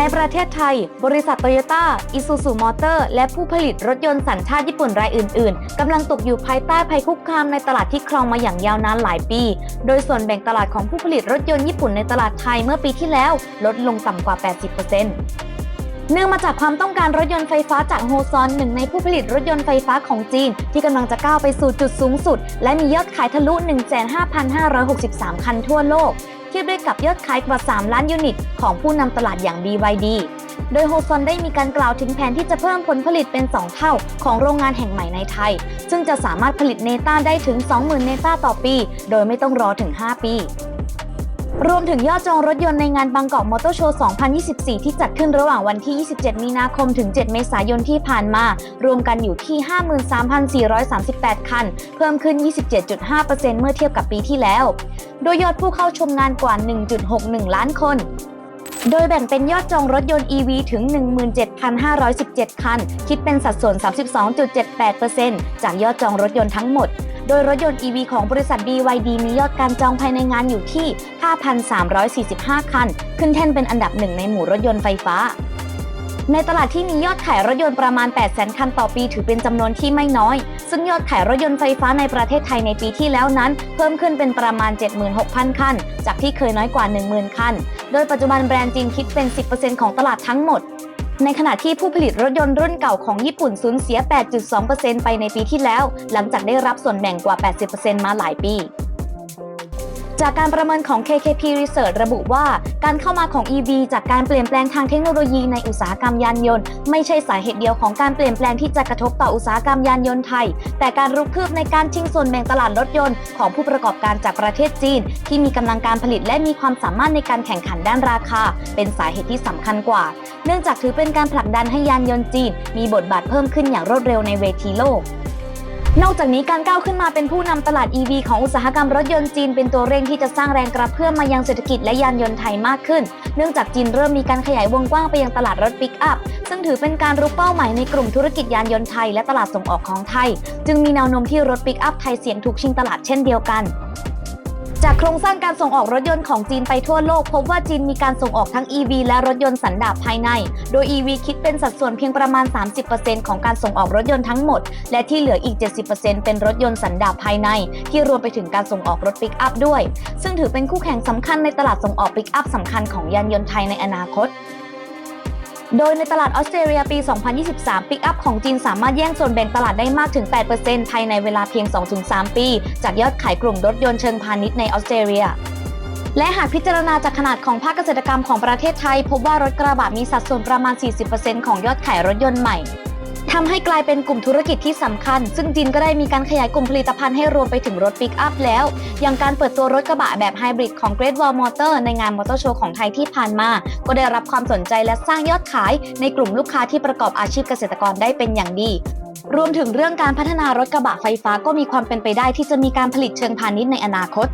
ในประเทศไทย บริษัทโตโยต้าอิซูซูมอเตอร์ และผู้ผลิตรถยนต์สัญชาติญี่ปุ่นรายอื่น ๆ กำลังตกอยู่ภายใต้ภัยคุกคามในตลาดที่ครองมาอย่างยาวนานหลายปี โดยส่วนแบ่งตลาดของผู้ผลิตรถยนต์ญี่ปุ่นในตลาดไทยเมื่อปีที่แล้ว ลดลงต่ำกว่า 80%เนื่องมาจากความต้องการรถยนต์ไฟฟ้าจากโฮซอนหนึ่งในผู้ผลิตรถยนต์ไฟฟ้าของจีน ที่กำลังจะก้าวไปสู่จุดสูงสุด และมียอดขายทะลุ 15,563 คันทั่วโลก เทียบด้กับยอดขายกว่า 3 ล้านยูนิต ของผู้นำตลาดอย่าง BYD โดยโฮซอนได้มีการกล่าวถึงแผนที่จะเพิ่มผลผลิตเป็น 2 เท่าของโรงงานแห่งใหม่ในไทย ซึ่งจะสามารถผลิตเนต้าได้ถึง 20,000 เนต้าต่อปี โดยไม่ต้องรอถึง 5 ปี รวมถึงยอดจองรถยนต์ในงานบางกอกมอเตอร์โชว์ 2024 ที่จัดขึ้นระหว่างวันที่ 27 มีนาคม ถึง 7 เมษายนที่ผ่านมา รวมกันอยู่ที่ 53,438 คัน เพิ่มขึ้น 27.5%เมื่อเทียบกับปีที่แล้ว โดยยอดผู้เข้าชมงานกว่า 1.61 ล้านคนโดยแบ่งเป็นยอดจองรถยนต์ EV ถึง 17,517 คัน คิดเป็นสัดส่วน 32.78%จากยอดจองรถยนต์ทั้งหมด โดยรถยนต์ EV ของบริษัท BYD มียอดการจองภายในงานอยู่ที่ 5,345 คัน ขึ้นแท่นเป็นอันดับหนึ่งในหมู่รถยนต์ไฟฟ้า ในตลาดที่มียอดขายรถยนต์ประมาณ 800,000 คันต่อปีถือเป็นจำนวนที่ไม่น้อย ซึ่งยอดขายรถยนต์ไฟฟ้าในประเทศไทยในปีที่แล้วนั้น เพิ่มขึ้นเป็นประมาณ 76,000 คัน จากที่เคยน้อยกว่า 10,000 คัน โดยปัจจุบันแบรนด์จีนคิดเป็น 10%ของตลาดทั้งหมด ในขณะที่ผู้ผลิตรถยนต์รุ่นเก่าของญี่ปุ่นสูญเสีย 8.2%ไปในปีที่แล้ว หลังจากได้รับส่วนแบ่งกว่า 80%มาหลายปี จากการประเมินของ KKP Research ระบุว่า การเข้ามาของ EV จากการเปลี่ยนแปลงทางเทคโนโลยีในอุตสาหกรรมยานยนต์ ไม่ใช่สาเหตุเดียวของการเปลี่ยนแปลงที่จะกระทบต่ออุตสาหกรรมยานยนต์ไทย แต่การรุกคืบในการชิงส่วนแบ่งตลาดรถยนต์ของผู้ประกอบการจากประเทศจีน ที่มีกำลังการผลิตและมีความสามารถในการแข่งขันด้านราคา เป็นสาเหตุที่สำคัญกว่า เนื่องจากถือเป็นการผลักดันให้ยานยนต์จีน มีบทบาทเพิ่มขึ้นอย่างรวดเร็วในเวทีโลก นอกจากนี้การก้าวขึ้นมาเป็นผู้นำตลาด EV ของอุตสาหกรรมรถยนต์จีนเป็นตัวเร่งที่จะสร้างแรงกระเพื่อมมายังเศรษฐกิจและยานยนต์ไทยมากขึ้น เนื่องจากจีนเริ่มมีการขยายวงกว้างไปยังตลาดรถปิกอัพ ซึ่งถือเป็นการรุกเป้าหมายในกลุ่มธุรกิจยานยนต์ไทยและตลาดส่งออกของไทย จึงมีแนวโน้มที่รถปิกอัพไทยเสี่ยงถูกชิงตลาดเช่นเดียวกัน จากโครงสร้างการส่งออกรถยนต์ของจีนไปทั่วโลก พบว่าจีนมีการส่งออกทั้ง EV และรถยนต์สันดาปภายใน โดย EV คิดเป็นสัดส่วนเพียงประมาณ 30%ของการส่งออกรถยนต์ทั้งหมด และที่เหลืออีก 70%เป็นรถยนต์สันดาปภายใน ที่รวมไปถึงการส่งออกรถปิกอัพด้วย ซึ่งถือเป็นคู่แข่งสำคัญในตลาดส่งออกปิกอัพสำคัญของยานยนต์ไทยในอนาคต โดยในตลาดออสเตรเลียปี 2023 ปิกอัพของจีนสามารถแย่งส่วนแบ่งตลาดได้มากถึง 8%ภายในเวลาเพียง 2-3 ปี จากยอดขายกลุ่มรถยนต์เชิงพาณิชย์ในออสเตรเลียและหากพิจารณาจากขนาดของภาคเกษตรกรรมของประเทศไทย พบว่ารถกระบะมีสัดส่วนประมาณ 40%ของยอดขายรถยนต์ใหม่ ทำให้กลายเป็นกลุ่มธุรกิจที่สำคัญ ซึ่งจีนก็ได้มีการขยายกลุ่มผลิตภัณฑ์ให้รวมไปถึงรถปิกอัพแล้ว อย่างการเปิดตัวรถกระบะแบบไฮบริดของ Great Wall Motor ในงานมอเตอร์โชว์ของไทยที่ผ่านมา ก็ได้รับความสนใจและสร้างยอดขาย ในกลุ่มลูกค้าที่ประกอบอาชีพเกษตรกรได้เป็นอย่างดีรวมถึงเรื่องการพัฒนารถกระบะไฟฟ้าก็มีความเป็นไปได้ที่จะมีการผลิตเชิงพาณิชย์ในอนาคต